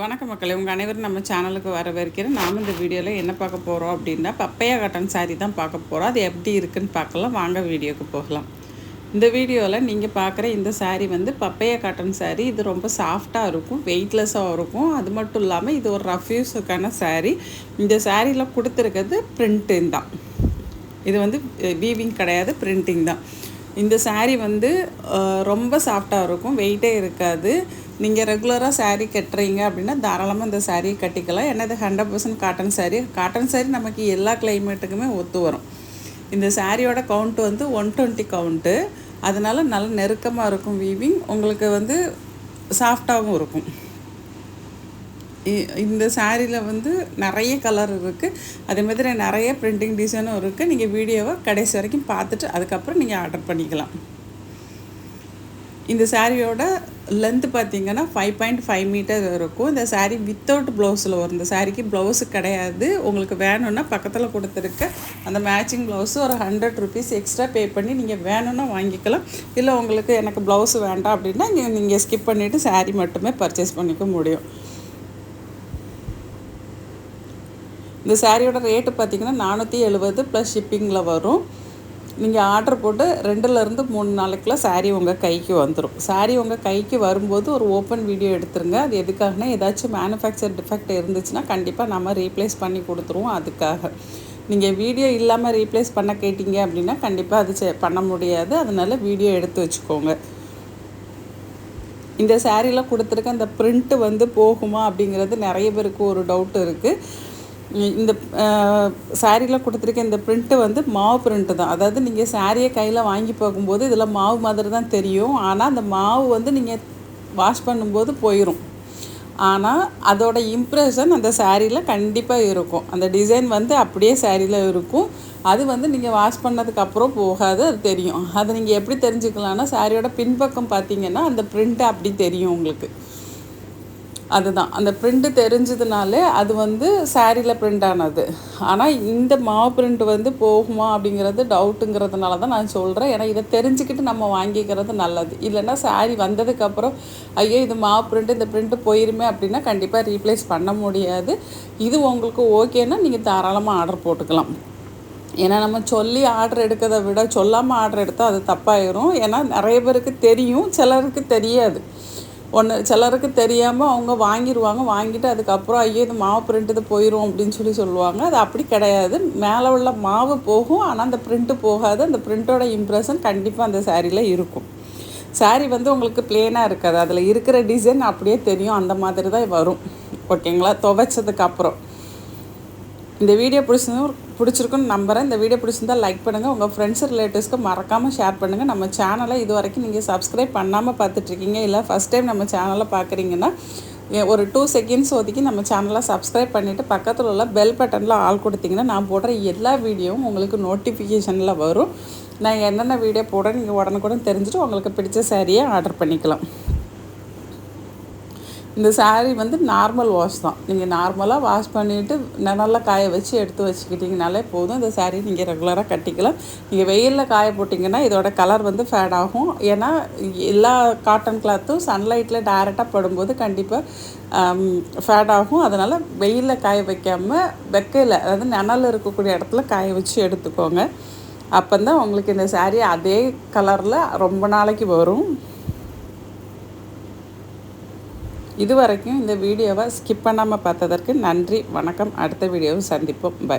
வணக்கம் மக்கள் உங்கள் அனைவரும் நம்ம சேனலுக்கு வரவேற்கிறேன். நாம் இந்த வீடியோவில் என்ன பார்க்க போகிறோம் அப்படின்னா பப்பையா காட்டன் சாரி தான் பார்க்க போகிறோம் அது எப்படி இருக்குன்னு பார்க்கலாம். வாங்க வீடியோக்கு போகலாம். இந்த வீடியோவில் நீங்கள் பார்க்குற இந்த saree வந்து பப்பையா காட்டன் saree. இது ரொம்ப சாஃப்டாக இருக்கும் வெயிட்லெஸ்ஸாக இருக்கும். அது மட்டும் இல்லாமல் இது ஒரு ரஃப்யூஸுக்கான யூஸுக்கான இந்த சாரியில் கொடுத்துருக்கிறது பிரிண்டிங் தான். இது வந்து வீவிங் கிடையாது பிரிண்டிங் தான். இந்த saree வந்து ரொம்ப சாஃப்டாக இருக்கும் வெயிட்டே இருக்காது. நீங்கள் ரெகுலராக சாரீ கட்டுறீங்க அப்படின்னா தாராளமாக இந்த சாரியை கட்டிக்கலாம். ஏன்னா இது hundred percent cotton sari cotton sari நமக்கு எல்லா கிளைமேட்டுக்குமே ஒத்து வரும். இந்த சாரியோட கவுண்ட் வந்து ஒன் டுவெண்ட்டி கவுண்ட்டு அதனால் நல்ல நெருக்கமாக இருக்கும் வீவிங் உங்களுக்கு வந்து சாஃப்டாகவும் இருக்கும். இ- இந்த சாரியில் வந்து நிறைய கலர் இருக்குது அதே மாதிரி நிறைய பிரிண்டிங் டிசைனும் இருக்குது நீங்கள் வீடியோவை கடைசி வரைக்கும் பார்த்துட்டு அதுக்கப்புறம் நீங்கள் ஆர்டர் பண்ணிக்கலாம். இந்த சாரியோட லென்த்து பார்த்தீங்கன்னா ஃபைவ் பாயிண்ட் ஃபைவ் மீட்டர் இருக்கும். இந்த சாரீ வித்தவுட் ப்ளவுஸில் வரும். இந்த சாரிக்கு ப்ளவுஸு கிடையாது. உங்களுக்கு வேணும்னா பக்கத்தில் கொடுத்துருக்க அந்த மேட்சிங் ப்ளவுஸு ஒரு ஹண்ட்ரட் ருபீஸ் எக்ஸ்ட்ரா பே பண்ணி நீங்கள் வேணும்னா வாங்கிக்கலாம். இல்லை உங்களுக்கு எனக்கு ப்ளவுஸ் வேண்டாம் அப்படின்னா நீங்கள் நீங்கள் ஸ்கிப் பண்ணிவிட்டு சாரீ மட்டுமே பர்ச்சேஸ் பண்ணிக்க முடியும். இந்த சாரியோட ரேட்டு பார்த்தீங்கன்னா நானூற்றி எழுபது ப்ளஸ் ஷிப்பிங்கில் வரும். நீங்கள் ஆர்டர் போட்டு ரெண்டுலேருந்து மூணு நாளைக்குள்ள saree உங்கள் கைக்கு வந்துடும் saree உங்கள் கைக்கு வரும்போது ஒரு ஓப்பன் வீடியோ எடுத்துருங்க. அது எதுக்காகனா ஏதாச்சும் மேனுஃபேக்சர் டிஃபெக்ட் இருந்துச்சுன்னா கண்டிப்பாக நம்ம ரீப்ளேஸ் பண்ணி கொடுத்துருவோம் அதுக்காக. நீங்கள் வீடியோ இல்லாமல் ரீப்ளேஸ் பண்ண கேட்டிங்க அப்படின்னா கண்டிப்பாக அது செ- பண்ண முடியாது. அதனால வீடியோ எடுத்து வச்சுக்கோங்க. இந்த சாரியில் கொடுத்துருக்க அந்த பிரிண்ட்டு வந்து போகுமா அப்படிங்கிறது நிறைய பேருக்கு ஒரு டவுட் இருக்குது இந்த சாரியில் கொடுத்துருக்க இந்த பிரிண்ட்டு வந்து மாவு பிரிண்ட்டு தான். அதாவது நீங்கள் சாரியை கையில் வாங்கி போகும்போது இதில் மாவு மாதிரி தான் தெரியும். ஆனால் அந்த மாவு வந்து நீங்கள் வாஷ் பண்ணும்போது போயிடும் ஆனால் அதோட இம்ப்ரெஷன் அந்த சாரியில் கண்டிப்பாக இருக்கும். அந்த டிசைன் வந்து அப்படியே சாரியில் இருக்கும். அது வந்து நீங்கள் வாஷ் பண்ணதுக்கப்புறம் போகாது அது தெரியும். அதை நீங்கள் எப்படி தெரிஞ்சுக்கலாம்னா சாரியோட பின்பக்கம் பார்த்தீங்கன்னா அந்த பிரிண்ட்டு அப்படி தெரியும் உங்களுக்கு. அதுதான். அந்த பிரிண்ட்டு தெரிஞ்சதுனாலே அது வந்து சாரியில் பிரிண்ட் ஆனது. ஆனால் இந்த மாவு பிரிண்ட் வந்து போகுமா அப்படிங்கிறது டவுட்டுங்கிறதுனால தான் நான் சொல்கிறேன் ஏன்னா இதை தெரிஞ்சுக்கிட்டு நம்ம வாங்கிக்கிறது நல்லது. இல்லைன்னா சாரி வந்ததுக்கப்புறம் ஐயோ இது மாவு பிரிண்ட் இந்த பிரிண்ட்டு போயிருமே அப்படின்னா கண்டிப்பாக ரீப்ளேஸ் பண்ண முடியாது. இது உங்களுக்கு ஓகேன்னா நீங்கள் தாராளமாக ஆர்டர் போட்டுக்கலாம். ஏன்னா நம்ம சொல்லி ஆர்டர் எடுக்கிறத விட சொல்லாமல் ஆர்டர் எடுத்தால் அது தப்பாயிரும். ஏன்னா நிறைய பேருக்கு தெரியும் சிலருக்கு தெரியாது. ஒன்று சிலருக்கு தெரியாமல் அவங்க வாங்கிடுவாங்க வாங்கிட்டு அதுக்கப்புறம் ஐயோ இது மாவு பிரிண்ட் இது போயிடும் அப்படின்னு சொல்லி சொல்லுவாங்க. அது அப்படி கிடையாது. மேலே உள்ள மாவு போகும் ஆனால் அந்த பிரிண்ட்டு போகாது. அந்த பிரிண்ட்டோட இம்ப்ரெஷன் கண்டிப்பாக அந்த சாரியில் இருக்கும். Saree வந்து உங்களுக்கு பிளேனாக இருக்காது. அதில் இருக்கிற டிசைன் அப்படியே தெரியும். அந்த மாதிரி தான் வரும் ஓகேங்களா துவைச்சதுக்கப்புறம் இந்த வீடியோ பிடிச்சிருந்தும் பிடிச்சிருக்குன்னு நம்புகிறேன் இந்த வீடியோ பிடிச்சிருந்தா லைக் பண்ணுங்கள் உங்கள் ஃப்ரெண்ட்ஸ் ரிலேட்டிவ்ஸ்க்கு மறக்காமல் ஷேர் பண்ணுங்கள் நம்ம சேனலை இது வரைக்கும் நீங்கள் சப்ஸ்கிரைப் பண்ணாமல் பார்த்துட்ருக்கீங்க இல்லை ஃபஸ்ட் டைம் நம்ம சேனலை பார்க்குறீங்கன்னா ஒரு டூ செகண்ட்ஸ் ஒதுக்கி நம்ம சேனலை சப்ஸ்கிரைப் பண்ணிவிட்டு பக்கத்தில் உள்ள பெல் பட்டனில் ஆள் கொடுத்தீங்கன்னா நான் போடுற எல்லா வீடியோவும் உங்களுக்கு நோட்டிஃபிகேஷனில் வரும். நான் என்னென்ன வீடியோ போடுறேன் நீங்கள் உடனுக்குடன் தெரிஞ்சுட்டு உங்களுக்கு பிடிச்ச சாரியை ஆர்டர் பண்ணிக்கலாம். இந்த சாரீ வந்து நார்மல் வாஷ் தான். நீங்கள் நார்மலாக வாஷ் பண்ணிவிட்டு நல்லா காய வச்சு எடுத்து வச்சுக்கிட்டிங்கனாலே போதும். இந்த சாரீ நீங்கள் ரெகுலராக கட்டிக்கலாம். நீங்கள் வெயிலில் காய போட்டிங்கன்னா இதோட கலர் வந்து ஃபேட் ஆகும். ஏன்னா எல்லா காட்டன் கிளாத்தும் சன்லைட்டில் டைரெக்டாக படும்போது கண்டிப்பாக ஃபேட் ஆகும். அதனால் வெயிலில் காய வைக்காமல் வெக்கையில் அதாவது நிணல் இருக்கக்கூடிய இடத்துல காய வச்சு எடுத்துக்கோங்க. அப்போ தான் உங்களுக்கு இந்த சாரீ அதே கலரில் ரொம்ப நாளைக்கு வரும். இது வரைக்கும் இந்த வீடியோவை ஸ்கிப் பண்ணாமல் பார்த்ததற்கு நன்றி. வணக்கம். அடுத்த வீடியோவை சந்திப்போம். பை